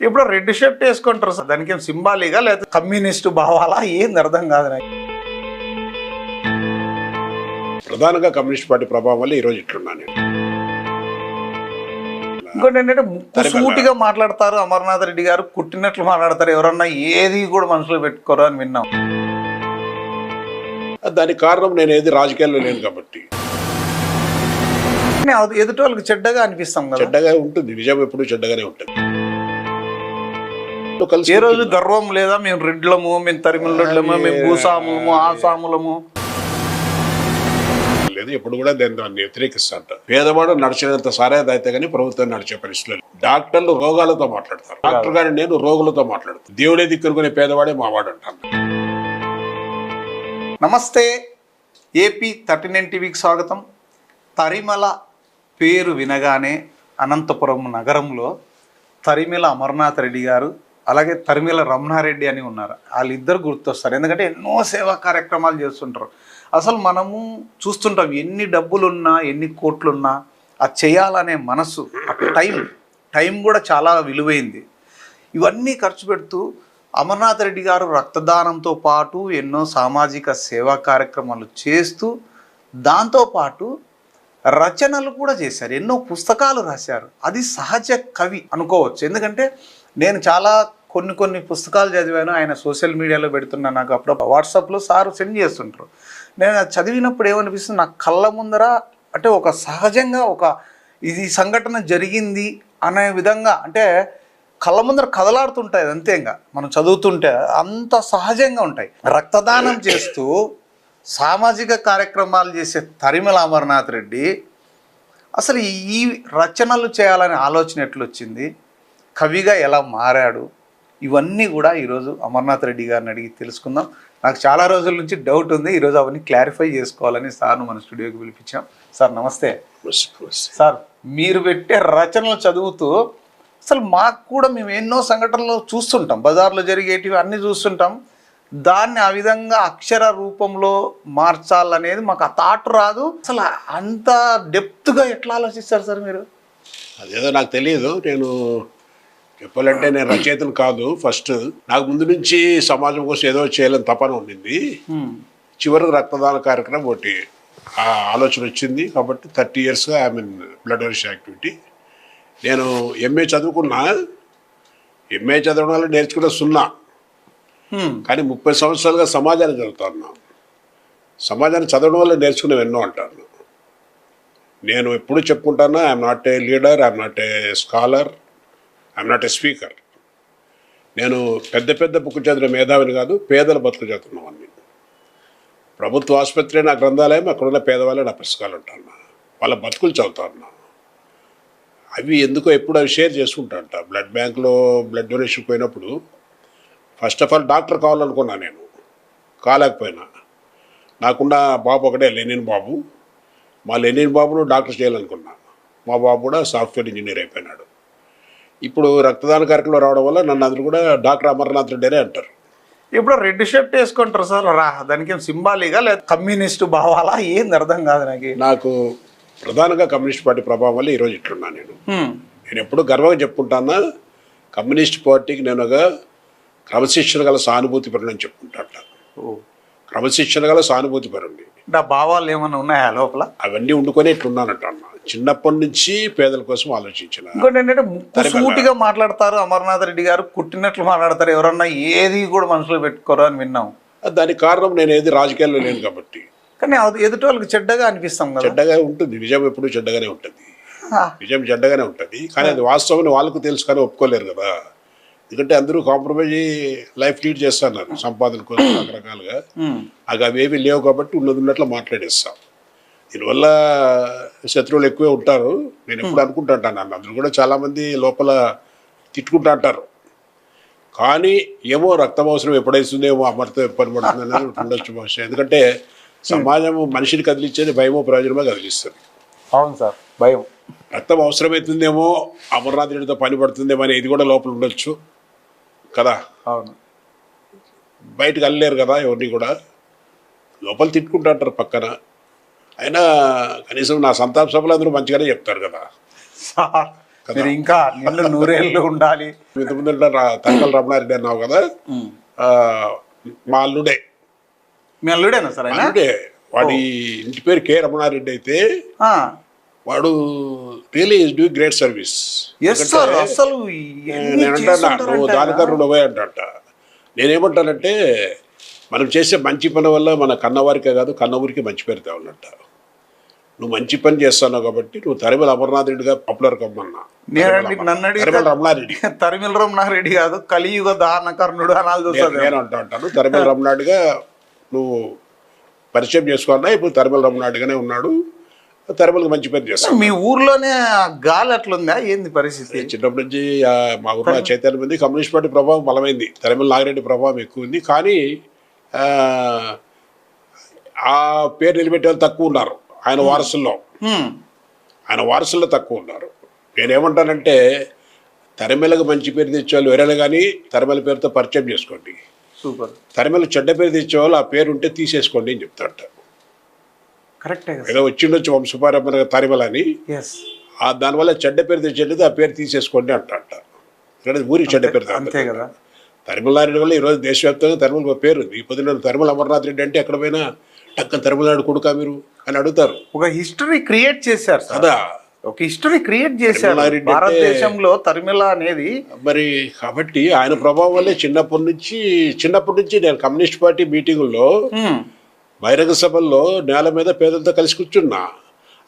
ఇప్పుడు red shirt వేసుకుంటారు sir. దానికి ఏం సింబాలిగా లేదా కమ్యూనిస్ట్ భావాలా ఏంది అర్థం కాదు నాకు. ప్రధానంగా కమ్యూనిస్ట్ పార్టీ ప్రభావం వల్ల ఈరోజు ఇట్లున్నాను నేను. ఇంకోటి ఏంటంటే ముక్కు సూటిగా మాట్లాడతారు అమర్నాథ్ రెడ్డి గారు కుట్టినట్లు మాట్లాడతారు. ఎవరన్నా ఏది కూడా మనసులో పెట్టుకోరు అని విన్నాం. దానికి కారణం నేను ఏది రాజకీయాల్లో లేను కాబట్టి. ఎదుటి వాళ్ళకి చెడ్డగా అనిపిస్తాం కదా. చెడ్డగా ఉంటుంది. నిజం ఎప్పుడు చెడ్డగానే ఉంటుంది. ఏ రోజు గర్వం లేదా? మేము రెడ్లము మేము తరిమిల రెడ్లము మేము భూసాములము ఆసాములము లేదు ఎప్పుడు కూడా దాన్ని దాన్ని వ్యతిరేకిస్తాంట పేదవాడు నడిచినంత సారేది అయితే కానీ ప్రభుత్వం నడిచే పరిస్థితులు. డాక్టర్లు రోగాలతో మాట్లాడతారు. డాక్టర్ గారు నేను రోగులతో మాట్లాడతాను. దేవుడే దిక్కునుకునే పేదవాడే మావాడు అంటాను నమస్తే ఏపీ థర్టీ నైన్ టీవీకి స్వాగతం. తరిమల పేరు వినగానే అనంతపురం నగరంలో తరిమిల అమర్నాథ్ రెడ్డి గారు అలాగే తరిమిల రమణారెడ్డి అని ఉన్నారు. వాళ్ళిద్దరు గుర్తొస్తారు. ఎందుకంటే ఎన్నో సేవా కార్యక్రమాలు చేస్తుంటారు. అసలు మనము చూస్తుంటాం ఎన్ని డబ్బులున్నా ఎన్ని కోట్లున్నా అది చేయాలనే మనసు ఆ టైం టైం కూడా చాలా విలువైంది. ఇవన్నీ ఖర్చు పెడుతూ అమర్నాథ్ రెడ్డి గారు రక్తదానంతో పాటు ఎన్నో సామాజిక సేవా కార్యక్రమాలు చేస్తూ దాంతోపాటు రచనలు కూడా చేశారు. ఎన్నో పుస్తకాలు రాశారు. అది సహజ కవి అనుకోవచ్చు. ఎందుకంటే నేను చాలా కొన్ని కొన్ని పుస్తకాలు చదివాను. ఆయన సోషల్ మీడియాలో పెడుతున్నా నాకు అప్పుడు వాట్సాప్లో సార్ సెండ్ చేస్తుంటారు. నేను అది చదివినప్పుడు ఏమనిపిస్తుంది? నా కళ్ళ ముందర అంటే ఒక సహజంగా ఒక ఇది సంఘటన జరిగింది అనే విధంగా అంటే కళ్ళ ముందర కదలాడుతుంటాయి అంతే ఇంకా మనం చదువుతుంటే అంత సహజంగా ఉంటాయి. రక్తదానం చేస్తూ సామాజిక కార్యక్రమాలు చేసే తరిమల అమర్నాథ్ రెడ్డి అసలు ఈ రచనలు చేయాలనే ఆలోచన ఎట్లొచ్చింది? కవిగా ఎలా మారాడు? ఇవన్నీ కూడా ఈరోజు అమర్నాథ్ రెడ్డి గారిని అడిగి తెలుసుకుందాం. నాకు చాలా రోజుల నుంచి డౌట్ ఉంది. ఈరోజు అవన్నీ క్లారిఫై చేసుకోవాలని సార్ను మన స్టూడియోకి పిలిపించాం. సార్ నమస్తే. సార్ మీరు పెట్టే రచనలు చదువుతూ అసలు మాకు కూడా మేము ఎన్నో సంఘటనలు చూస్తుంటాం. బజార్లో జరిగేటివి అన్నీ చూస్తుంటాం. దాన్ని ఆ విధంగా అక్షర రూపంలో మార్చాలనేది మాకు ఆ థాట్ రాదు. అసలు అంత డెప్త్గా ఎట్లా ఆలోచిస్తారు సార్ మీరు? అదేదో నాకు తెలియదు నేను చెప్పాలంటే నేను రచయితను కాదు ఫస్ట్ నాకు ముందు నుంచి సమాజం కోసం ఏదో చేయాలని తపన ఉండింది. చివరికి రక్తదాన కార్యక్రమం ఒకటి ఆ ఆలోచన వచ్చింది. కాబట్టి థర్టీ ఇయర్స్గా I mean blood donation activity. నేను ఎంఏ చదువుకున్నా ఎంఏ చదవడం వల్ల నేర్చుకున్న సున్నా. హ్మ్. కానీ ముప్పై సంవత్సరాలుగా సమాజాన్ని చదువుతాను సమాజాన్ని చదవడం వల్ల నేర్చుకునేవి ఎన్నో అంటాను నేను ఎప్పుడు చెప్పుకుంటాను I'm not a leader I'm not a scholar. I'm not a speaker నేను పెద్ద పెద్ద బుక్కు చదివిన మేధావిని కాదు పేదల బతుకు చదువుతున్నవాడిని ప్రభుత్వ ఆసుపత్రి నా గ్రంథాలయం అక్కడ ఉన్న పేదవాళ్ళే నా పుస్తకాలు ఉంటాను వాళ్ళ బతుకులు చదువుతాను అవి ఎందుకో ఎప్పుడు అవి షేర్ చేసుకుంటాంట బ్లడ్ బ్యాంక్లో బ్లడ్ డొనేషన్ పోయినప్పుడు ఫస్ట్ ఆఫ్ ఆల్ డాక్టర్ కావాలనుకున్నా నేను. కాలేకపోయినా. నాకున్న బాబు ఒకటే లెనిన్ బాబు. మా లెనిన్ బాబును డాక్టర్ చేయాలనుకున్నా. మా బాబు కూడా సాఫ్ట్వేర్ ఇంజనీర్ అయిపోయినాడు. ఇప్పుడు రక్తదాన కార్యక్రమం రావడం వల్ల నన్ను అందరూ కూడా డాక్టర్ అమర్నాథ్ రెడ్డి అనే అంటారు. ఇప్పుడు రెడ్ షర్ట్ వేసుకుంటారు సార్. రా దానికి ఏం సింబాలిగా లేదా. కమ్యూనిస్ట్ భావాలా? ఏంది అర్థం కాదు నాకు. నాకు ప్రధానంగా కమ్యూనిస్ట్ పార్టీ ప్రభావం వల్ల ఈరోజు ఇట్లున్నాను నేను. నేను ఎప్పుడు గర్వంగా చెప్పుకుంటానా? కమ్యూనిస్ట్ పార్టీకి నేను ఒక క్రమశిక్షణ గల సానుభూతి పరుడని చెప్పుకుంటాట. ఓ. క్రమశిక్షణ గల సానుభూతి పరుండి. ఆ భావాలు ఏమైనా ఉన్నాయా లోపల? అవన్నీ వండుకొని ఇట్లున్నానంట అన్న. చిన్నప్పటి నుంచి పేదల కోసం ఆలోచించిన ఇంకోటి ఏంటంటే ముక్కు సూటిగా మాట్లాడతారు అమర్నాథ్ రెడ్డి గారు కుట్టినట్లు మాట్లాడతారు. ఎవరన్నా ఏది కూడా మనసులో పెట్టుకోరు అని విన్నాం. దానికి కారణం నేను ఏది రాజకీయాల్లో లేను కాబట్టి. కానీ అది ఎదుటి వాళ్ళకి చెడ్డగా అనిపిస్తాం కదా. చెడ్డగా ఉంటుంది. నిజం ఎప్పుడు చెడ్డగానే ఉంటుంది. నిజం చెడ్డగానే ఉంటుంది. కానీ అది వాస్తవం వాళ్ళకు తెలుసు కానీ ఒప్పుకోలేరు కదా. ఎందుకంటే అందరూ కాంప్రమైజ్ లైఫ్ లీడ్ చేస్తున్నారు సంపాదన కోసం రకరకాలుగా. అవి అవేవి లేవు కాబట్టి ఉన్నది ఉన్నట్లు మాట్లాడేస్తాం. దీనివల్ల శత్రువులు ఎక్కువే ఉంటారు. నేను ఎప్పుడు అనుకుంటుంటాను. నన్ను అందరూ కూడా చాలామంది లోపల తిట్టుకుంటా అంటారు. కానీ ఏమో రక్తం అవసరం ఎప్పుడైతుందేమో అమర్తో పని పడుతుంది అనేది ఉండొచ్చు బహుశా ఎందుకంటే సమాజం మనిషిని కదిలించేది భయమో ప్రయోజనమో కదిలిస్తుంది. అవును సార్ భయం. రక్తం అవసరమవుతుందేమో అమర్నాథ్ రెడ్డితో పని పడుతుందేమో అనేది ఇది కూడా లోపల ఉండొచ్చు. కదా? అవును. బయటకు వెళ్ళలేరు కదా ఎవరిని కూడా. లోపల తిట్టుకుంటుంటారు పక్కన. అయినా కనీసం నా సంతాప సభలు అందరూ మంచిగానే చెప్తారు కదా. మీరు ఇంకా నూరేళ్ళు ఉండాలి. ఇంతకుముందు తనకల రమణారెడ్డి అన్నావు కదా మా అల్లుడే. మీ అల్లుడేనా సార్ అల్లుడే. వాడి ఇంటి పేరు కె రమణారెడ్డి అయితే వాడు really is do great service. అసలు నేను అంటాను నువ్వు దానికరుడు పోయి అంటట. నేనేమంటానంటే మనం చేసే మంచి పని వల్ల మన కన్నవారికే కాదు కన్న ఊరికి మంచి పేరు తేవాలంట. నువ్వు మంచి పని చేస్తున్నావు కాబట్టి నువ్వు తరిమల అమర్నాథ్ రెడ్డిగా పాపులర్ కమ్మన్నా తరిమల రమణారెడ్డి. తరిమిల రమణారెడ్డి కాదు కలియుగ దాన కర్ణుడు అనాల్సి నేను అంటా అంటాను తరిమల రమణారెడ్డిగా నువ్వు పరిచయం చేసుకున్నా ఇప్పుడు తరిమల రమణారెడ్డిగానే ఉన్నాడు తరిమలకు మంచి పేరు చేస్తాను మీ ఊర్లోనే గాలి అట్లుందా? ఏంది పరిస్థితి? చిన్నప్పటి నుంచి మా ఊర్లో చైతన్యం ఉంది కమ్యూనిస్ట్ పార్టీ ప్రభావం బలమైంది తరిమల నాగిరెడ్డి ప్రభావం ఎక్కువ ఉంది కానీ ఆ, పేరు నిలబెట్టే వాళ్ళు తక్కువ ఉన్నారు. ఆయన వారసుల్లో. హ్మ్. ఆయన వారసుల్లో తక్కువ ఉన్నారు. నేనేమంటానంటే తరిమెలకు మంచి పేరు తెచ్చేవాళ్ళు వేరేలు కానీ తరిమెల పేరుతో పరిచయం చేసుకోండి. సూపర్ తరిమెలకు చెడ్డ పేరు తెచ్చేవాళ్ళు ఆ పేరు ఉంటే తీసేసుకోండి అని చెప్తాట కరెక్టే ఏదో వచ్చిండొచ్చు వంశపారంపర్య తరిమల అని దానివల్ల చెడ్డ పేరు తెచ్చేది ఆ పేరు తీసేసుకోండి ఇక్కడ ఊరికి చెడ్డ పేరు అంతే కదా. తరిమలారెడ్డి వల్ల ఈరోజు దేశవ్యాప్తంగా తరిమల పేరు. ఈ పొద్దున తరిమల అమర్నాథ్ రెడ్డి అంటే ఎక్కడ పోయినా టక్కన తరిమలాడు కొడుకా మీరు అని అడుగుతారు. ఒక హిస్టరీ క్రియేట్ చేశారు కదా ఒక హిస్టరీ క్రియేట్ చేశారు. భారతదేశంలో తరిమిల అనేది మరి కాబట్టి ఆయన ప్రభావం వల్లే చిన్నప్పటి నుంచి చిన్నప్పటి నుంచి నేను కమ్యూనిస్ట్ పార్టీ మీటింగుల్లో. బహిరంగ సభల్లో నేల మీద పేదలతో కలిసి కూర్చున్నా.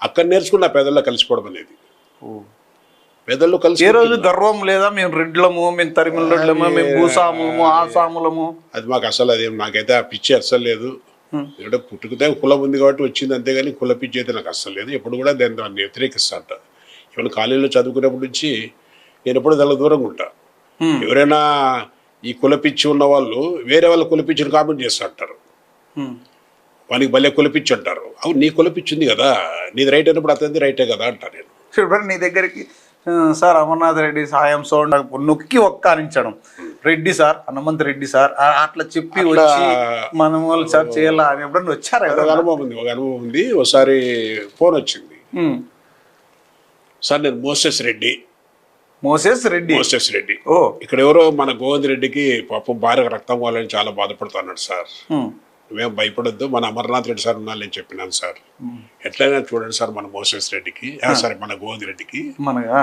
అక్కడ నేర్చుకున్నా పేదల్లో కలిసిపోవడం అనేది. పేదల్లో కలిసి ఏ రోజు గర్వం లేదా? మేము రెడ్లము మేము తరిమిల రెడ్లము మేము భూసాములము ఆసాములము అది మాకు అసలు అది నాకైతే ఆ పిచ్చి అస్సలు లేదు. ఎందుకంటే పుట్టుకతే కులం ఉంది కాబట్టి వచ్చింది అంతేగాని కుల పిచ్చి అయితే నాకు అస్సలు లేదు. ఎప్పుడు కూడా నేను దాన్ని వ్యతిరేకిస్తాంట. ఈవెన్ కాలేజీలో చదువుకునేప్పటి నుంచి నేను ఎప్పుడు దాని దూరంగా ఉంటా. ఎవరైనా ఈ కుల పిచ్చి ఉన్న వాళ్ళు వేరే వాళ్ళ కుల పిచ్చిని కామెంట్ చేస్తూ అంటారు హ్మ్. వానికి భలే కులపిచ్చి అంటారు. అవును నీ కులపిచ్చి ఉంది కదా. నీది రైట్ అయినప్పుడు అతనిది రైటే కదా అంటా నేను. నీ దగ్గరికి సార్ అమర్నాథ్ రెడ్డి సాయం సోడ్ నొక్కి ఒక్కానించడం. రెడ్డి సార్ హనుమంత్ రెడ్డి సార్ అట్లా చెప్పి వచ్చి మనం సార్ చేయాలా అని ఎప్పుడన్నా వచ్చారా ఒక అనుభవం ఉంది ఒక అనుభవం ఉంది. ఒకసారి ఫోన్ వచ్చింది. సార్ నేను Moses Reddy. Moses Reddy? Moses Reddy. Oh. ఇక్కడ ఎవరో మన గోవింద్ రెడ్డికి పాపం భార్య రక్తం కావాలని చాలా బాధపడుతున్నాడు సార్. నువ్వేం భయపడొద్దు మన అమర్నాథ్ రెడ్డి సార్ ఉన్నారని చెప్పినాను సార్. ఎట్లయినా చూడండి సార్ మన మోసెస్ రెడ్డికి సరే మన గోవింద్ రెడ్డికి. మనగా?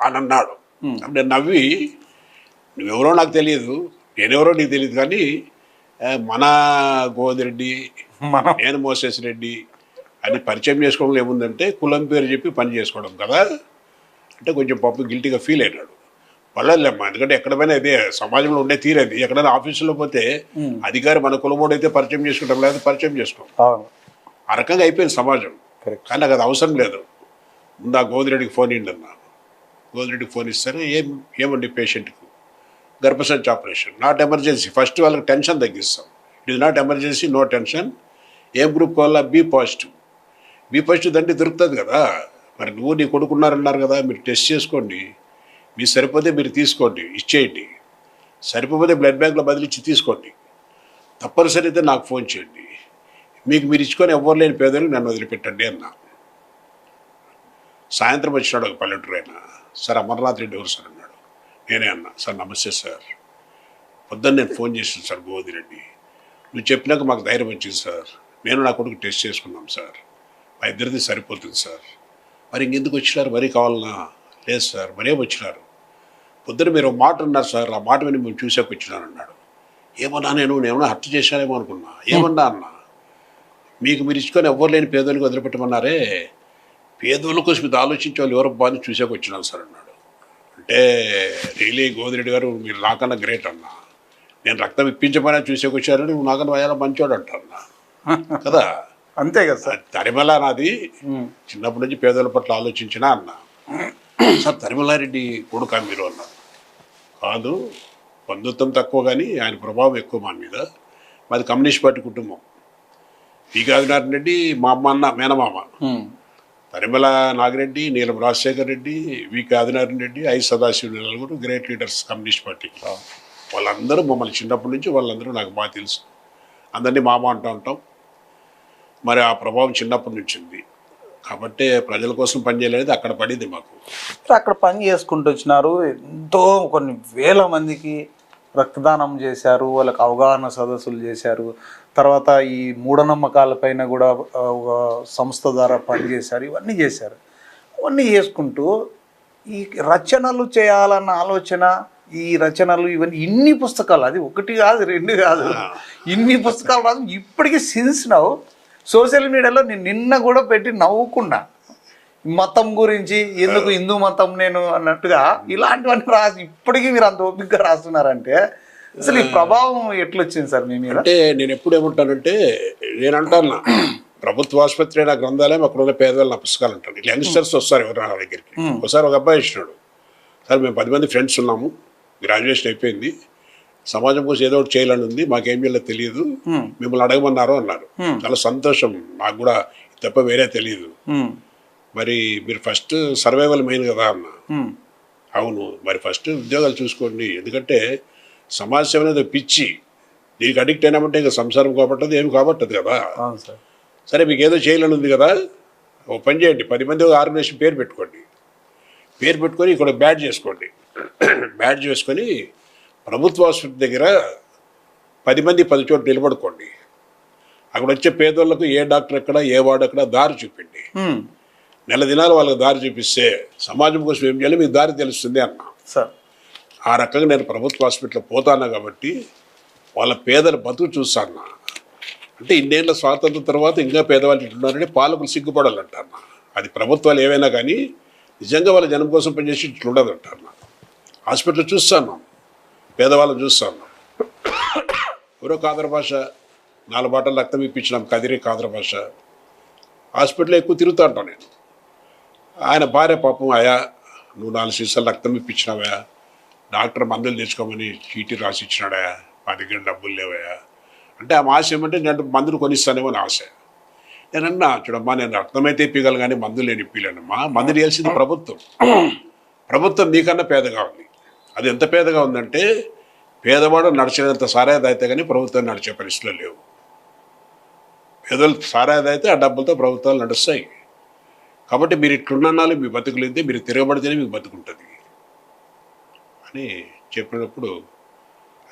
అని అన్నాడు. నేను నవ్వి నువ్వెవరో నాకు తెలియదు నేనెవరో నీకు తెలియదు కానీ మన గోవింద్ రెడ్డి మనం నేను మోసేస్ రెడ్డి అని పరిచయం చేసుకోవడం ఏముందంటే కులం పేరు చెప్పి పని చేసుకోవడం కదా. అంటే కొంచెం పప్పు గిల్టీగా ఫీల్ అయినాడు. పర్లేదులేమ్మా ఎందుకంటే ఎక్కడ పోయినా ఇదే సమాజంలో ఉండే తీరేది ఎక్కడైనా ఆఫీసులో పోతే అధికారి మన కులమోడు అయితే పరిచయం చేసుకుంటాం లేదా పరిచయం చేసుకోం. అవును. ఆ రకంగా అయిపోయింది సమాజం. కానీ నాకు అది అవసరం లేదు. ముందు ఆ గోదిరెడ్డికి ఫోన్ ఇవ్వండి అన్నా. గోదిరెడ్డికి ఫోన్ ఇస్తారు ఏం ఏమండి పేషెంట్కు? గర్భసంచి ఆపరేషన్ నాట్ ఎమర్జెన్సీ. ఫస్ట్ వాళ్ళకి టెన్షన్ తగ్గిస్తాం. It is not emergency no tension. ఏం గ్రూప్ కావాలా? B positive. బీ పాజిటివ్ దండి దొరుకుతుంది కదా. మరి నువ్వు నీ కొడుకున్నారన్నారు కదా మీరు టెస్ట్ చేసుకోండి. మీ సరిపోతే మీరు తీసుకోండి ఇచ్చేయండి. సరిపోతే బ్లడ్ బ్యాంక్లో బదిలిచ్చి తీసుకోండి. తప్పనిసరి అయితే నాకు ఫోన్ చేయండి. మీకు మీరు ఇచ్చుకొని ఎవ్వరు లేని పేదలకు నన్ను వదిలిపెట్టండి అన్నా. సాయంత్రం వచ్చినాడు ఒక పల్లెటూరు ఆయన. సార్ అమర్నాథ్ రెడ్డి ఎవరు సార్? అన్నాడు. నేనే అన్నా. సార్ నమస్తే సార్. పొద్దున్న నేను ఫోన్ చేసాను సార్ గోవింద్ రెడ్డి. నువ్వు చెప్పినాక మాకు ధైర్యం వచ్చింది సార్. నేను నా కొడుకు టెస్ట్ చేసుకున్నాం సార్. మా ఇద్దరిది సరిపోతుంది సార్. మరి ఇంకెందుకు వచ్చినారు? మరీ కావాలనా? లేదు సార్ మరేం వచ్చినారు? పొద్దున మీరు మాట అన్నారు సార్ ఆ మాట విని మేము చూసాక వచ్చినాను అన్నాడు ఏమన్నా నేను ఏమన్నా హత్య చేశానేమో అనుకున్నా. ఏమన్నా? అన్నా. మీకు మీరు ఇచ్చుకొని ఎవ్వరు లేని పేదోళ్ళకి వదిలిపెట్టమన్నారే. పేదోళ్ళ కోసం ఇది ఆలోచించే వాళ్ళు ఎవరు బాగా చూసాక వచ్చినాను సార్ అన్నాడు. అంటే రియలీ గోదిరెడ్డి గారు మీరు నాకన్నా గ్రేట్ అన్నా. నేను రక్తం ఇప్పించమని చూసాక వచ్చారని నువ్వు నాకన్నా వయాల మంచోడు అంటన్నా కదా? అంతే కదా సార్. తరిమల నాది. చిన్నప్పటి నుంచి పేదల పట్ల ఆలోచించినా అన్నా. సార్ తరిమలారెడ్డి కొడుకా మీరు అన్నారు. కాదు బంధుత్వం తక్కువ కానీ ఆయన ప్రభావం ఎక్కువ మా మీద. మాది కమ్యూనిస్ట్ పార్టీ కుటుంబం. పి. గాదినారాయణ రెడ్డి మా అమ్మ అన్న మేనమామ. పరిమళ నాగిరెడ్డి నీలం రాజశేఖర్ రెడ్డి వి. ఆదినారాయణ రెడ్డి ఐ. సదాశివ నలుగురు గ్రేట్ లీడర్స్ కమ్యూనిస్ట్ పార్టీ వాళ్ళందరూ మమ్మల్ని చిన్నప్పటి నుంచి వాళ్ళందరూ నాకు బాగా తెలుసు. అందరినీ మామ అంటూ ఉంటాం. మరి ఆ ప్రభావం చిన్నప్పటి నుంచి ఉంది. కాబట్టి ప్రజల కోసం పనిచేయలేదు అక్కడ పడింది మాకు. అక్కడ పని చేసుకుంటూ వచ్చినారు. ఎంతో కొన్ని వేల మందికి రక్తదానం చేశారు వాళ్ళకి అవగాహన సదస్సులు చేశారు. తర్వాత ఈ మూఢనమ్మకాలపైన కూడా ఒక సంస్థ ద్వారా పనిచేశారు ఇవన్నీ చేశారు. ఇవన్నీ చేసుకుంటూ ఈ రచనలు చేయాలన్న ఆలోచన ఈ రచనలు ఇవన్నీ ఇన్ని పుస్తకాలు అది ఒకటి కాదు రెండు కాదు. ఇన్ని పుస్తకాలు రాదు ఇప్పటికీ సిన్స్ నవ్వు సోషల్ మీడియాలో నేను నిన్న కూడా పెట్టి నవ్వుకున్నా. మతం గురించి ఎందుకు హిందూ మతం నేను అన్నట్టుగా ఇలాంటివన్నీ రాసి ఇప్పటికీ మీరు అంత ఓపికగా రాస్తున్నారంటే అసలు ఈ ప్రభావం ఎట్లొచ్చింది సార్ మీ మీద? అంటే నేను ఎప్పుడు ఏమంటానంటే నేను అంటాను ప్రభుత్వ ఆసుపత్రి నా గ్రంథాలయం అక్కడ ఉన్న పేదవాళ్ళు నా పుస్తకాలు ఇట్లా యంగ్స్టర్స్ వస్తారు ఎవరు నా దగ్గరికి. ఒకసారి ఒక అబ్బాయి ఇచ్చినాడు. సార్ మేము పది మంది ఫ్రెండ్స్ ఉన్నాము. గ్రాడ్యుయేషన్ అయిపోయింది. సమాజం కోసం ఏదో ఒకటి చేయాలని ఉంది మాకేం చేయాలో తెలియదు. Hmm. మిమ్మల్ని అడగమన్నారు అన్నారు. Hmm. చాలా సంతోషం. నాకు కూడా తప్ప వేరే తెలియదు. ఉమ్, మరి మీరు ఫస్ట్ సర్వైవల్ మెయిన్ కదా అన్న. అవును. మరి ఫస్ట్ ఉద్యోగాలు చూసుకోండి. ఎందుకంటే సమాజ సేవ అనేది పిచ్చి. దీనికి అడిక్ట్ అయినామంటే ఇంకా సంసారం కాబట్టదు ఏమి కాబట్టదు కదా. సరే. మీకు ఏదో చేయాలని ఉంది కదా. ఓ పని చేయండి. పది మంది ఆర్గనైజేషన్ పేరు పెట్టుకోండి. పేరు పెట్టుకొని ఇక్కడ బ్యాడ్ చేసుకోండి బ్యాడ్ చేసుకొని ప్రభుత్వ ఆసుపత్రి దగ్గర పది మంది పది చోట్ల నిలబడుకోండి. అక్కడ వచ్చే పేదోళ్ళకు ఏ డాక్టర్ ఎక్కడ ఏ వార్డు ఎక్కడ దారి చూపిండి. నెల దినాలు వాళ్ళకి దారి చూపిస్తే సమాజం కోసం ఏం చేయాలి? మీకు దారి తెలుస్తుంది అన్నా. సార్. ఆ రకంగా నేను ప్రభుత్వ హాస్పిటల్ పోతాను కాబట్టి వాళ్ళ పేదల బతుకు చూస్తాను అంటే ఇన్నేళ్ళ స్వాతంత్రం తర్వాత ఇంకా పేదవాళ్ళు ఇట్లున్నారంటే పాలకులు సిగ్గుపడాలంటారు అది ప్రభుత్వాలు ఏవైనా కానీ నిజంగా వాళ్ళ జనం కోసం పనిచేసి ఇట్లుండదు అంటారు హాస్పిటల్ చూస్తాను. పేదవాళ్ళని చూస్తాను ఎవరో కాదర భాష నాలుగు బాటలు రక్తం ఇప్పించినాం కదిరి కాదర భాష. హాస్పిటల్లో ఎక్కువ తిరుగుతూ ఉంటాను నేను. ఆయన భార్య పాపం అయా నువ్వు నాలుగు సీసాలు రక్తం ఇప్పించినావా డాక్టర్ మందులు తెచ్చుకోమని చీటీ రాసి ఇచ్చినాడయా మా దగ్గర డబ్బులు లేవయా అంటే ఆమె ఆశ ఏమంటే నేను మందులు కొనిస్తానేమో అని ఆశ. నేనన్నా చూడమ్మా నేను రక్తం అయితే ఇప్పగలను కానీ మందులు నేను ఇప్పలేనమ్మా. మందులు వేయాల్సింది ప్రభుత్వం. ప్రభుత్వం నీకన్నా పేదగా ఉంది. అది ఎంత పేదగా ఉందంటే పేదవాడు నడిచేంత సారాయి అయితే కానీ ప్రభుత్వం నడిచే పరిస్థితులు లేవు. పేదలు సారాయి అయితే ఆ డబ్బులతో ప్రభుత్వాలు నడుస్తాయి. కాబట్టి మీరు ఇట్లున్నాళ్ళు మీ బతుకులేదే మీరు తిరగబడితేనే మీకు బతుకుంటుంది. అని చెప్పినప్పుడు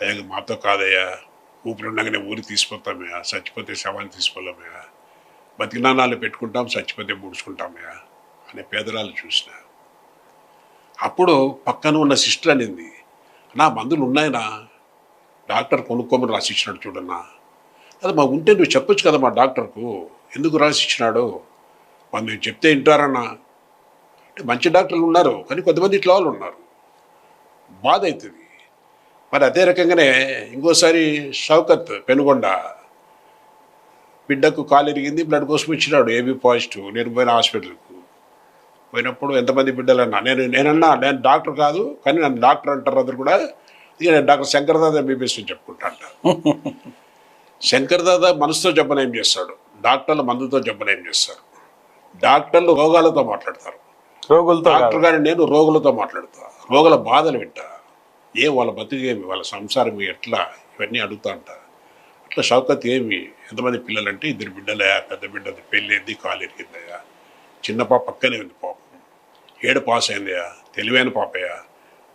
అయ్యా మాతో కాదయ్యా ఊపిరి ఉండగానే ఊరి తీసిపోతామయ్యా చచ్చిపోతే శవాన్ని తీసుకోలేమయ్యా బతికినాళ్ళు పెట్టుకుంటాం చచ్చిపోతే ముడుచుకుంటామయ్యా అనే పేదరాలు చూసిన అప్పుడు పక్కన ఉన్న సిస్టర్ అనేది నా మందులు ఉన్నాయనా? డాక్టర్ కొనుక్కోమని రాసిచ్చినాడు చూడన్నా. అది మా ఉంటే నువ్వు చెప్పొచ్చు కదా మా డాక్టర్కు. ఎందుకు రాసిచ్చినాడు? వాళ్ళు నేను చెప్తే వింటారన్నా. అంటే మంచి డాక్టర్లు ఉన్నారు కానీ కొంతమంది ఇట్లా వాళ్ళు ఉన్నారు. బాధ అవుతుంది మరి అదే రకంగానే ఇంకోసారి షౌకత్ పెనుగొండ. బిడ్డకు కాలు ఇరిగింది బ్లడ్ కోసం ఇచ్చినాడు ఏబీ పాజిటివ్ నేను పోయిన హాస్పిటల్కు. పోయినప్పుడు ఎంతమంది బిడ్డలన్నా? నేను నేనన్నా నేను డాక్టర్ కాదు కానీ నన్ను డాక్టర్ అంటారు అందరు కూడా. ఇక నేను డాక్టర్ శంకర్ దాదా ఎంబీబీఎస్ అని చెప్పుకుంటా అంటారు శంకర్ దాదా మనసుతో జబ్బనేం చేస్తాడు? డాక్టర్లు మందుతో జబ్బనేం చేస్తారు? డాక్టర్లు రోగాలతో మాట్లాడతారు. రోగులతో. డాక్టర్ గారు నేను రోగులతో మాట్లాడతా. రోగుల బాధలు వింటా. ఏ వాళ్ళ బతుకేమి వాళ్ళ సంసారం ఎట్లా? ఇవన్నీ అడుగుతా అంట. అట్లా షౌకత్ ఏమి? ఎంతమంది పిల్లలంటే ఇద్దరు బిడ్డలయా పెద్ద బిడ్డది పెళ్ళైంది కాలు ఎరిగిందయా చిన్న పాప పక్కనే ఉంది పాపం. ఏడు పాస్ అయిందయా తెలివైన పాపయ్యా.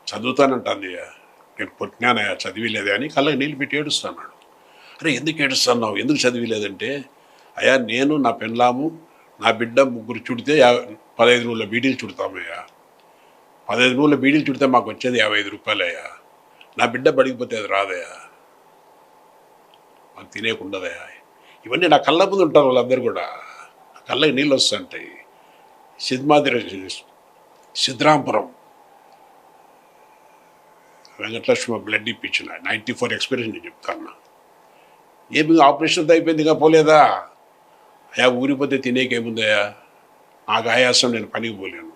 చదువుతానంటుందియా నేను పుట్టినానయ్యా చదివిలేదే అని కళ్ళకి నీళ్ళు పెట్టి ఏడుస్తున్నాడు. అరే ఎందుకు ఏడుస్తున్నావు? ఎందుకు చదివిలేదంటే అయ్యా నేను నా పెళ్ళాము నా బిడ్డ ముగ్గురు చుడితే పదహైదు రోజుల బీడీలు చుడతామయ్యా. పదహైదు రోజుల బీడీలు చుడితే మాకు వచ్చేది యాభై ఐదు రూపాయలయ్యా. నా బిడ్డ పడిగిపోతే అది రాదయ్యా. మాకు తినేకుండదయ్యా. ఇవన్నీ నా కళ్ళ ముందు ఉంటారు వాళ్ళందరూ కూడా. కళ్ళకి నీళ్ళు వస్తుంటాయి. సిద్మాదిరి సిద్ధరాంపురం వెంకటలక్ష్మి బ్లడ్ ఇప్పించిన. నైంటీ ఫోర్ ఎక్స్పీరియన్స్ నేను చెప్తాను ఏమి ఆపరేషన్తో అయిపోయింది ఇంకా పోలేదా? అయా ఊరిపోతే తినేకేముందయ్యా? నాకు ఆయాసం నేను పనికి పోలేను.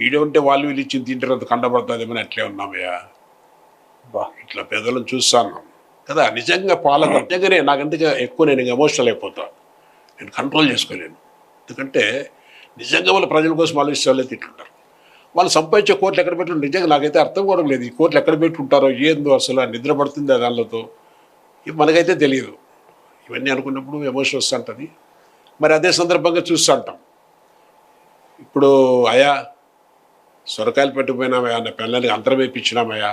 ఈడే ఉంటే వాళ్ళు వీళ్ళు ఇచ్చి తింటారు అంత కండపడుతుందేమని అట్లే ఉన్నామయ్యా. బా. ఇట్లా పెద్దలను చూస్తాను. కదా నిజంగా పాలక నిజంగానే నాకంతగా ఎక్కువ నేను ఎమోషనల్ అయిపోతా? నేను కంట్రోల్ చేసుకోలేను. ఎందుకంటే నిజంగా వాళ్ళు ప్రజల కోసం ఆలోచించే వాళ్ళే తింటుంటారు. వాళ్ళు సంపాదించే కోట్లు ఎక్కడ పెట్టి నిజంగా నాకైతే అర్థం కూడా లేదు. ఈ కోట్లు ఎక్కడ పెట్టుకుంటారో ఏందో అసలు నిద్ర పడుతుంది దానిలతో ఇవి మనకైతే తెలియదు. ఇవన్నీ అనుకున్నప్పుడు ఎమోషన్ వస్తుంటుంది. మరి అదే సందర్భంగా చూస్తుంటాం. ఇప్పుడు అయా సొరకాయలు పెట్టిపోయినామయ్యా నా పిల్లలకి అందరం వేయించినామయ్యా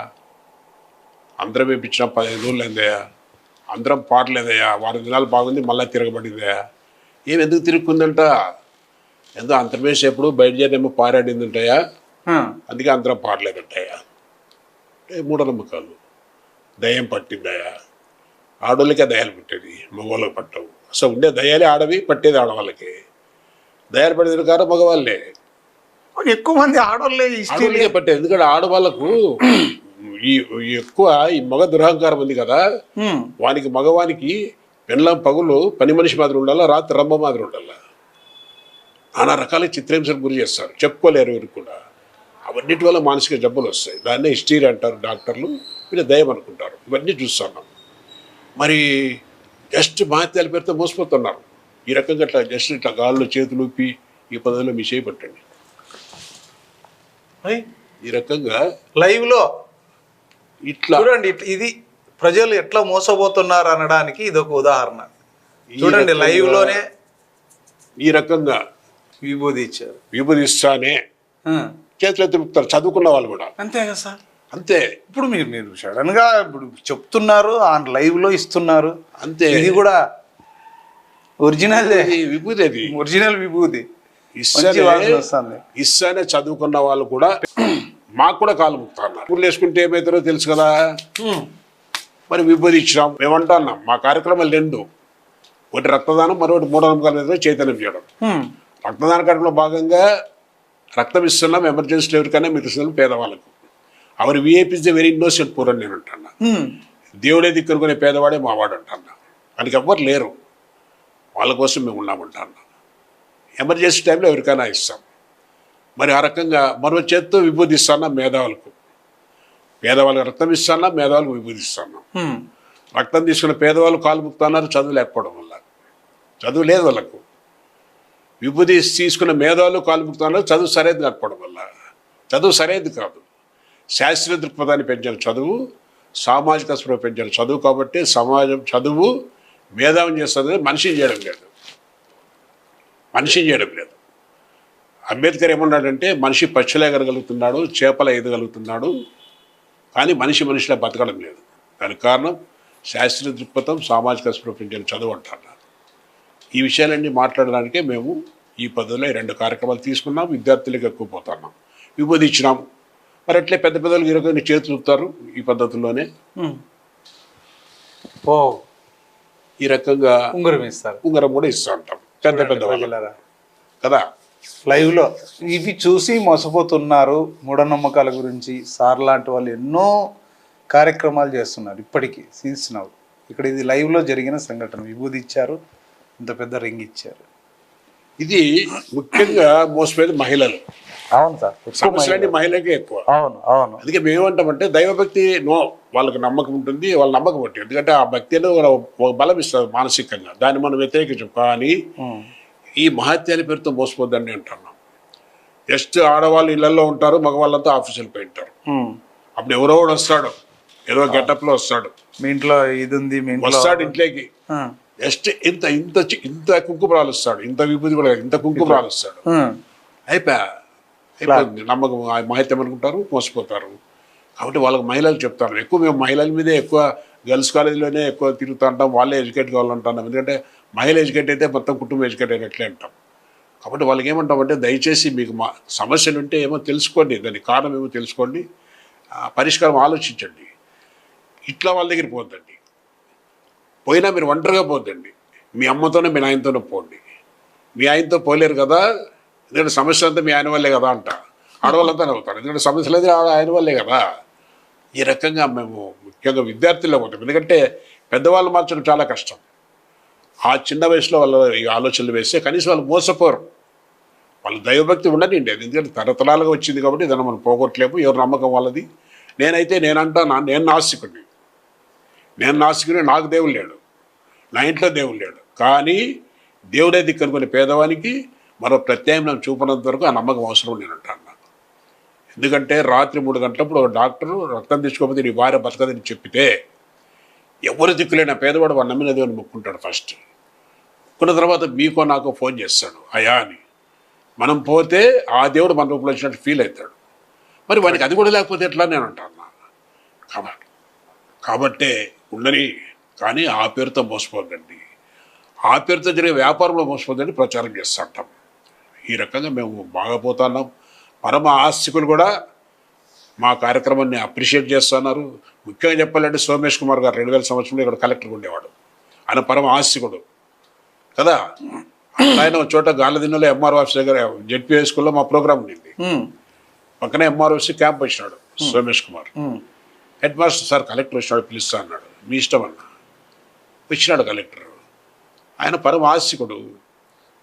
అందరం వేయించినా పదిహేను రోజులు అయిందయ్యా అందరం పాటలేదయ్యా వారం దినాలు బాగుంది మళ్ళీ తిరగబడిందయ్యా ఏం ఎందుకు తిరుగుకుందంట ఎంతో అంతర్వేసి బయట బయలుదేరేమో పారాడింది ఉంటాయా అందుకే అందరం పాడలేదంటాయా మూఢనమ్మకాలు. దయ్యం పట్టిందయా ఆడవాళ్ళకే దయాలు పట్టేది మగవాళ్ళకి పట్టవు. అసలు ఉండే దయాలే ఆడవి పట్టేది ఆడవాళ్ళకి. దయాలు పడేది కాదు మగవాళ్ళే. ఎక్కువ మంది ఆడవాళ్ళే ఆడవాళ్ళకే పట్టేది ఎందుకంటే ఆడవాళ్ళకు ఈ ఎక్కువ ఈ మగ దురహంకారం ఉంది కదా. వానికి మగవానికి పెళ్ళం పగులు పని మనిషి మాదిరి ఉండాలా రాత్రి రంభ మాదిరి ఉండాలా? నానా రకాల చిత్రహింసలకు గురి చేస్తారు. చెప్పుకోలేరు ఎవరు కూడా. అవన్నిటి వల్ల మానసిక జబ్బులు వస్తాయి. దాన్నే హిస్టీరి అంటారు డాక్టర్లు. వీళ్ళు దయం అనుకుంటారు. ఇవన్నీ చూస్తున్నాం మరి జస్ట్ మహత్యాల పేరుతో మోసపోతున్నారు. ఈ రకంగా ఇట్లా జస్ట్ ఇట్లా గాల్లో చేతులు ఊపి ఈ పదవిలో మీ చేయబట్టండి ఈ రకంగా లైవ్లో ఇట్లా చూడండి ఇది ప్రజలు ఎట్లా మోసపోతున్నారు అనడానికి ఇది ఒక ఉదాహరణ చూడండి రకంగా- లైవ్లోనే ఈ రకంగా విభూది ఇచ్చారు విభజిస్తానే ఆ, చేతులు తిప్పుతారు చదువుకున్న వాళ్ళు కూడా. అంతే కదా సార్. అంతే. ఇప్పుడు మీరు మీరు సడన్గా ఇప్పుడు చెప్తున్నారు ఆ లైవ్లో ఇస్తున్నారు. అంతే. ఇది కూడా ఒరిజినల్ విభూతి అది. ఒరిజినల్ మంచి ఇస్సానే చదువుకున్న వాళ్ళు కూడా మాకు కూడా కాలు ముక్తారు ఊర్లు వేసుకుంటే ఏమవుతారో తెలుసు కదా. మరి విభూతి ఇచ్చినాం. మేమంటున్నాం మా కార్యక్రమాలు రెండు. ఒకటి రక్తదానం మరొకటి మూఢనమ్మకాల మీద చైతన్యం చేయడం. రక్తదాన కార్యక్రమంలో భాగంగా రక్తం ఇస్తున్నాం ఎమర్జెన్సీలో ఎవరికైనా మీరు ఇస్తున్నాం పేదవాళ్ళకు. Our VIPs the very innocent poor అని నేను అంటున్నా. దేవుడే దిక్కునుకునే పేదవాడే మావాడు అంటున్నా. వాళ్ళకి ఎవ్వరు లేరు. వాళ్ళ కోసం మేము ఉన్నామంటున్నా ఎమర్జెన్సీ టైంలో ఎవరికైనా ఇస్తాం. మరి ఆ రకంగా మరో చేత్తో విభూతి ఇస్తానా మేధావులకు? పేదవాళ్ళకి రక్తం ఇస్తానా మేధావులకు హ్మ్. రక్తం తీసుకున్న పేదవాళ్ళు కాలు ముక్తున్నారు చదువు లేకపోవడం వల్ల. చదువు లేదు వాళ్ళకు. విభూతి తీసుకున్న మేధావులు కాలుపుతున్నారు చదువు సరైనది కాకపోవడం వల్ల. చదువు సరైనది కాదు. శాస్త్రీయ దృక్పథాన్ని పెంచిన చదువు. సామాజిక స్పృహ పెంచిన చదువు కాబట్టి సమాజం చదువు మేధావం చేస్తుంది. మనిషిని చేయడం లేదు. మనిషిని చేయడం లేదు. అంబేద్కర్ ఏమన్నాడంటే మనిషి పచ్చలేగలగలుగుతున్నాడు ఎగరగలుగుతున్నాడు చేపలు ఎదగలుగుతున్నాడు. కానీ మనిషి మనిషిలా బతకడం లేదు. దానికి కారణం శాస్త్రీయ దృక్పథం సామాజిక స్పృహ పెంచిన చదువు అంటారు ఈ విషయాలన్నీ మాట్లాడడానికే మేము ఈ పద్ధతిలో ఈ రెండు కార్యక్రమాలు తీసుకున్నాం విద్యార్థులకు ఎక్కువ పోతున్నాం. ఇచ్చినాం మరి అట్లే పెద్ద పెద్దలు రకంగా చేతులు ఊపుతారు ఈ పద్ధతుల్లోనే. హ్మ్. ఓ ఈ రకంగా ఉంగరం ఇస్తారు. ఉంగరం కూడా ఇస్తూ ఉంటాం. పెద్ద పెద్ద వాళ్ళు. కదా? లైవ్లో ఇవి చూసి మోసపోతున్నారు మూఢనమ్మకాల గురించి. సార్ లాంటి వాళ్ళు ఎన్నో కార్యక్రమాలు చేస్తున్నారు ఇప్పటికీ సీన్స్ నవ్వు ఇక్కడ ఇది లైవ్లో జరిగిన సంఘటన. విభూది ఇచ్చారు ఇంత పెద్ద రింగ్ ఇచ్చారు. ఇది ముఖ్యంగా మోసపోయేది మహిళలు. అవును సార్ మహిళకే ఎక్కువ. అవును అవును. అందుకే మేము ఏమంటామంటే దైవభక్తి నో వాళ్ళకి నమ్మకం ఉంటుంది వాళ్ళ నమ్మకం ఉంటుంది. ఎందుకంటే ఆ భక్తి అనేది ఒక బలం ఇస్తుంది మానసికంగా. దాన్ని మనం వ్యతిరేకించం. కానీ. ఈ మహత్యాల పేరుతో మోసపోద్దని అంటున్నాం. జస్ట్ ఆడవాళ్ళు ఇళ్ళలో ఉంటారు మగవాళ్ళంతా ఆఫీసులు పోయి ఉంటారు. అప్పుడు ఎవరో వస్తాడు. ఏదో getup లో వస్తాడు. మీ ఇంట్లో ఇది ఉంది మీ ఇంట్లో వస్తాడు ఇంట్లోకి. జస్ట్ ఇంత ఇంత ఇంత కుంకుమ రాలుస్తాడు ఇంత విభూతి కూడా ఇంత కుంకుమ రాలుస్తాడు. అయిపోయా అయిపోయింది. నమ్మకం మహిత్యం అనుకుంటారు మోసపోతారు. కాబట్టి వాళ్ళకి మహిళలు చెప్తారు ఎక్కువ మేము మహిళల మీదే ఎక్కువ గర్ల్స్ కాలేజీలోనే ఎక్కువ తిరుగుతూ ఉంటాం. వాళ్ళే ఎడ్యుకేట్ కావాలంటున్నాం. ఎందుకంటే మహిళ ఎడ్యుకేట్ అయితే మొత్తం కుటుంబం ఎడ్యుకేట్ అయినట్లే అంటాం. కాబట్టి వాళ్ళకి ఏమంటామంటే దయచేసి మీకు మా సమస్యలు ఉంటే ఏమో తెలుసుకోండి. దానికి కారణం ఏమో తెలుసుకోండి. పరిష్కారం ఆలోచించండి. ఇట్లా వాళ్ళ దగ్గర పోద్దండి. పోయినా మీరు ఒంటరిగా పోద్దండి. మీ అమ్మతోనే మీ నాయనతోనే పోండి. మీ ఆయనతో పోలేరు కదా ఎందుకంటే సమస్య అంతా మీ ఆయన వల్లే కదా అంట. ఆడవాళ్ళంతా నవ్వుతారు. ఎందుకంటే సమస్యలు అయితే ఆయన వల్లే కదా. ఈ రకంగా మేము ముఖ్యంగా విద్యార్థుల్లో పోతాం ఎందుకంటే పెద్దవాళ్ళు మార్చడం చాలా కష్టం. ఆ చిన్న వయసులో వాళ్ళ ఈ ఆలోచనలు వేస్తే కనీసం వాళ్ళు మోసపోరు. వాళ్ళ దైవభక్తి ఉండనిండి అది. ఎందుకంటే తరతరాలుగా వచ్చింది కాబట్టి దాన్ని మనం పోగొట్టలేము. ఎవరు నమ్మకం వాళ్ళది. నేనైతే నేనంటా నా నేను నాస్తికుడిని. నేను నాస్తికుని నాకు దేవుడు లేడు. నా ఇంట్లో దేవుడు లేడు. కానీ దేవుడే దిక్కనుకునే పేదవానికి మరో ప్రత్యామ్నాయం చూపనంత వరకు ఆ నమ్మకం అవసరం నేను అంటాను ఎందుకంటే రాత్రి మూడు గంటలప్పుడు ఒక డాక్టరు రక్తం తీసుకోకపోతే నీ భార్య బతకదని చెప్పితే ఎవరు దిక్కులేని పేదవాడు వాడు నమ్మిన దేవుని మొక్కుంటాడు ఫస్ట్. మొక్కున్న తర్వాత మీకో నాకో ఫోన్ చేస్తాడు. అయా అని. మనం పోతే ఆ దేవుడు మన రూపంలో వచ్చినట్టు ఫీల్ అవుతాడు. మరి వానికి అది కూడా లేకపోతే ఎట్లా నేను అంటాను. కాబట్టి కాబట్టే ఉండని కానీ ఆ పేరుతో మోసపోద్దండి ఆ పేరుతో జరిగే వ్యాపారంలో మోసపోద్దని ప్రచారం చేస్తూ ఉంటాం. ఈ రకంగా మేము బాగా పోతున్నాం పరమ ఆస్తికులు కూడా మా కార్యక్రమాన్ని అప్రిషియేట్ చేస్తున్నారు. ముఖ్యంగా చెప్పాలంటే సోమేష్ కుమార్ గారు రెండు వేల సంవత్సరంలో ఇక్కడ కలెక్టర్గా ఉండేవాడు. ఆయన పరమ ఆస్తికుడు. కదా? ఆయన చోట గాలదిన్నలో ఎంఆర్ ఆఫీస్ దగ్గర జెడ్పీఐ స్కూల్లో మా ప్రోగ్రామ్ ఉండింది. పక్కనే ఎంఆర్ఓసి క్యాంప్ వచ్చినాడు Somesh Kumar. Head master sir collector వచ్చినాడు పిలుస్తా అన్నాడు. మీ ఇష్టం అన్న. వచ్చినాడు కలెక్టర్. ఆయన పరమ ఆస్తికుడు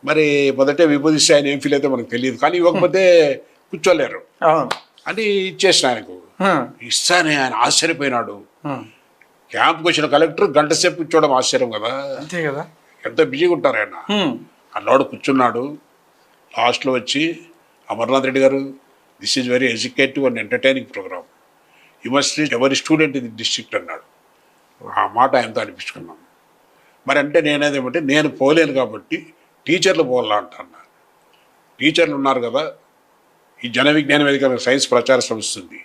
మరి మొదటే విభూదిస్తే ఆయన ఏం ఫీల్ అయితే మనకు తెలియదు. కానీ ఇవ్వకపోతే కూర్చోలేరు. అని ఇచ్చేసిన ఆయనకు. ఇస్తానే ఆయన ఆశ్చర్యపోయినాడు. క్యాంప్కి వచ్చిన కలెక్టర్ గంట సేపు కూర్చోవడం ఆశ్చర్యం కదా. అంతే కదా. ఎంత బిజీగా ఉంటారు ఆయన. అన్నవాడు కూర్చున్నాడు. లాస్ట్లో వచ్చి Amarnath Reddy garu this is very educative and entertaining programme. You must every student ఇది డిస్ట్రిక్ట్ అన్నాడు. ఆ మాట ఆయనతో అనిపించుకున్నాం. మరి అంటే నేనేదేమంటే నేను పోలేను కాబట్టి టీచర్లు పోలా అంటున్నా టీచర్లు ఉన్నారు కదా ఈ జన విజ్ఞాన వేదిక సైన్స్ ప్రచార సంస్థ ఉంది.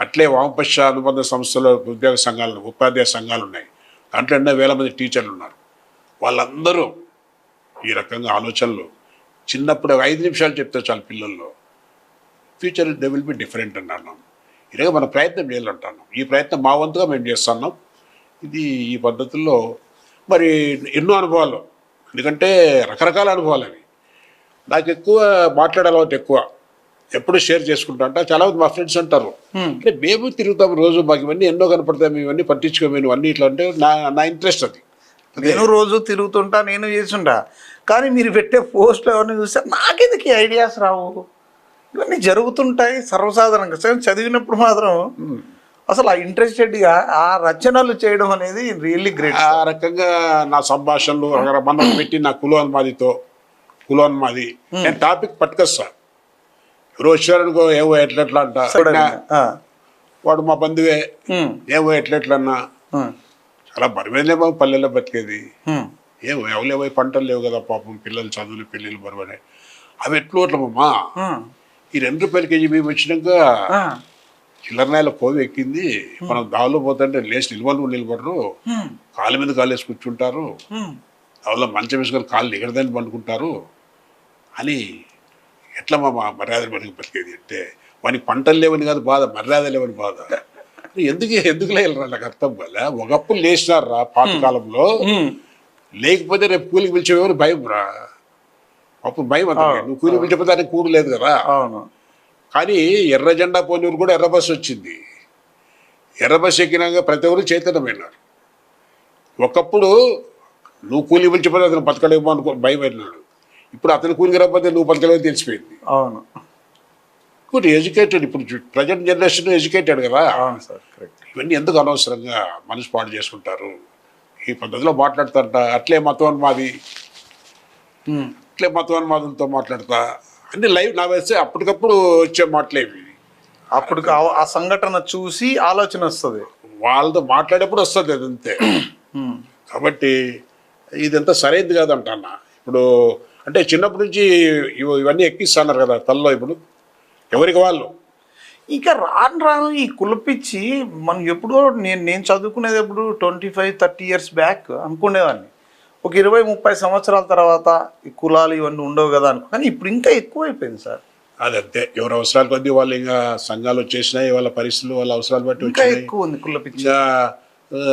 అట్లే వామపక్ష అనుబంధ సంస్థలో ఉద్యోగ సంఘాలు ఉపాధ్యాయ సంఘాలు ఉన్నాయి. దాంట్లో ఎన్నో వేల మంది టీచర్లు ఉన్నారు. వాళ్ళందరూ ఈ రకంగా ఆలోచనలు చిన్నప్పుడు ఐదు నిమిషాలు చెప్తే చాలు పిల్లల్లో future they will be different అన్నాను ఇలాగ మన ప్రయత్నం చేయాలంటున్నాం. ఈ ప్రయత్నం మా వంతుగా మేము చేస్తున్నాం. ఇది ఈ పద్ధతుల్లో మరి ఎన్నో అనుభవాలు. ఎందుకంటే రకరకాల అనుభవాలు అవి. నాకు ఎక్కువ మాట్లాడే అలవాటు ఎక్కువ. ఎప్పుడు షేర్ చేసుకుంటా అంటే చాలా మంది మా ఫ్రెండ్స్ అంటారు. అంటే మేము తిరుగుతాం రోజు మాకు ఇవన్నీ ఎన్నో కనపడతాయి మేము ఇవన్నీ పట్టించుకోమేను అన్నీ ఇట్లా అంటే నా నా ఇంట్రెస్ట్ అది. నేను రోజు తిరుగుతుంటా నేను చేస్తుంటా కానీ మీరు పెట్టే పోస్ట్ ఎవరిని చూస్తే నాకెందుకు ఐడియాస్ రావు? ఇవన్నీ జరుగుతుంటాయి సర్వసాధారణంగా. సరే చదివినప్పుడు మాత్రం అసలు ఆ ఇంట్రెస్టెడ్గా ఆ రచనలు చేయడం అనేది రియల్లీ గ్రేట్ ఆ రకంగా నా సంభాషణలు మనం పెట్టి నా కులోన్మాదితో కులోన్మాది. నేను టాపిక్ పట్టుకొస్తా. వచ్చారనుకో ఏవో ఎట్లెట్లా అంట వాడు మా బంధువే. ఏవో ఎట్లెట్లా అన్నా చాలా బరువేనే బాబు పల్లెల్లో బతికేది. ఏమో ఎవలేవో పంటలు లేవు కదా పాపం పిల్లలు చదువులు పెళ్ళిళ్ళు బరువనే అవి ఎట్లు అట్లమ్మా ఈ రెండు రూపాయల కేజీ మేము వచ్చినాక చిల్లర నేల కోవి ఎక్కింది. మనం దావలో పోతుంటే లేచి నిలబడి నిలబడరు. కాళ్ళ మీద కాళ్ళు వేసి కూర్చుంటారు దావలో మంచం వేసుకొని కాళ్ళు ఎగరదని పండుకుంటారు. అని ఎట్లా మా మర్యాద మనకి బతికేది అంటే వానికి పంటలు లేవని కాదు బాధ మర్యాద లేవని బాధ. ఎందుకు ఎందుకు లేరు నాకు అర్థం కదా ఒకప్పుడు లేచినారా పాతకాలంలో. లేకపోతే రేపు కూలికి పిలిచేవారు భయం రా. అప్పుడు భయం అంత నువ్వు కూలికి పిలిచిపోతే కూడు లేదు కదా. అవును. కానీ ఎర్ర జెండా కూడా ఎర్ర బస్సు వచ్చింది. ఎర్ర బస్సు ఎక్కినాక ప్రతి ఒక్కరు చైతన్యమైనారు ఒకప్పుడు నువ్వు కూలి పిలిచిపోతే అతను బతకలేమో అనుకో భయం అయినాడు ఇప్పుడు అతను కూలికి రాకపోతే నువ్వు బతకలేమో తెలిసిపోయింది. అవును. ఇప్పుడు ఎడ్యుకేటెడ్ ఇప్పుడు ప్రజెంట్ జనరేషన్ ఎడ్యుకేటెడ్ కదా. అవును సార్ కరెక్ట్ ఇవన్నీ ఎందుకు అనవసరంగా మనసు పాడు చేసుకుంటారు? ఈ పద్ధతిలో మాట్లాడతారట. అట్లే మతోన్మాది. అట్లే మతోన్మాదంతో మాట్లాడతా. అన్ని లైవ్ నా వేస్తే అప్పటికప్పుడు వచ్చే మాటలేవి అప్పుడు ఆ- సంఘటన చూసి ఆలోచన వస్తుంది. వాళ్ళతో మాట్లాడేప్పుడు వస్తుంది అది అంతే కాబట్టి ఇదంతా సరైనది కాదంట అన్న ఇప్పుడు అంటే చిన్నప్పటి నుంచి ఇవ- ఇవన్నీ ఎక్కిస్తున్నారు కదా తల్లో ఇప్పుడు. ఎవరికి వాళ్ళు? ఇక రాను రాను ఈ కులపిచ్చి మనం ఎప్పుడో నేను నేను చదువుకునేది ఎప్పుడు twenty five thirty years back అనుకునేవాడిని ఒక ఇరవై ముప్పై సంవత్సరాల తర్వాత ఈ కులాలు ఇవన్నీ ఉండవు కదా అనుకో. కానీ ఇప్పుడు ఇంకా ఎక్కువైపోయింది సార్. అది అంతే. ఎవరి అవసరాలు కొద్దీ వాళ్ళు ఇంకా సంఘాలు వచ్చేసినాయి వాళ్ళ పరిస్థితులు వాళ్ళ అవసరాలు బట్టి ఇంకా వచ్చినాయి. ఎక్కువ ఉంది ఆ,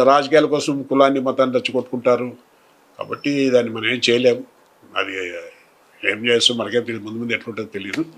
రాజకీయాల కోసం కులాన్ని మతాన్ని రెచ్చగొట్టుకుంటారు. కాబట్టి దాన్ని మనం ఏం చేయలేము. అది ఏం చేస్తాం మనకేం తెలియదు. ముందు ముందు ఎట్లుంటుందో తెలియదు.